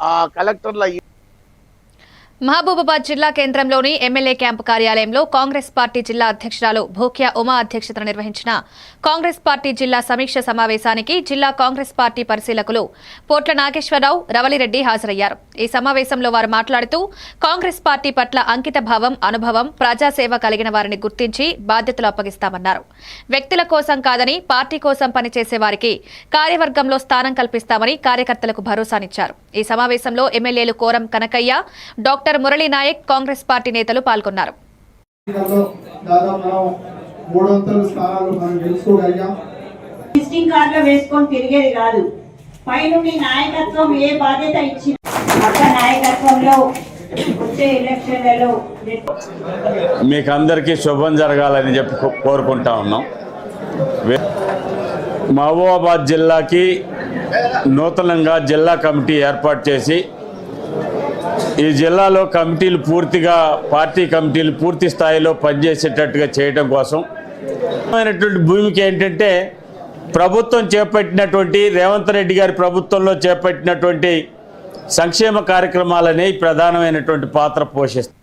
ఆ కలెక్టర్ల మహబూబాబాద్ జిల్లా కేంద్రంలోని ఎమ్మెల్యే క్యాంపు కార్యాలయంలో కాంగ్రెస్ పార్టీ జిల్లా అధ్యక్షురాలు భూక్యా ఉమా అధ్యక్షతన నిర్వహించిన కాంగ్రెస్ పార్టీ జిల్లా సమీక్ష సమావేశానికి జిల్లా కాంగ్రెస్ పార్టీ పరిశీలకులు పోట్ల నాగేశ్వరరావు రవలిరెడ్డి హాజరయ్యారు. ఈ సమావేశంలో వారు మాట్లాడుతూ కాంగ్రెస్ పార్టీ పట్ల అంకిత భావం అనుభవం ప్రజాసేవ కలిగిన వారిని గుర్తించి బాధ్యతలు అప్పగిస్తామన్నారు. వ్యక్తుల కోసం కాదని పార్టీ కోసం పనిచేసే వారికి కార్యవర్గంలో స్థానం కల్పిస్తామని కార్యకర్తలకు భరోసానిచ్చారు. ఈ సమావేశంలో ఎమ్మెల్యేలు కోరం కనకయ్య డాక్టర్ మురళీ నాయక్ కాంగ్రెస్ పార్టీ నేతలు పాల్గొన్నారు. తిరిగేది కాదు. పైనుండి నాయకత్వం ఏ బాధ్యత అక్క నాయకత్వంలో మీకు అందరికీ శుభం జరగాలని చెప్పి కోరుకుంటా ఉన్నాం. మహబూబాబాద్ జిల్లాకి నూతనంగా జిల్లా కమిటీ ఏర్పాటు చేసి ఈ జిల్లాలో కమిటీలు పూర్తిగా పార్టీ కమిటీలు పూర్తి స్థాయిలో పనిచేసేటట్టుగా చేయడం కోసం అయినటువంటి భూమిక ఏంటంటే ప్రభుత్వం చేపట్టినటువంటి రేవంత్ రెడ్డి గారి ప్రభుత్వంలో చేపట్టినటువంటి సంక్షేమ కార్యక్రమాలనే ప్రధానమైనటువంటి పాత్ర పోషిస్తాయి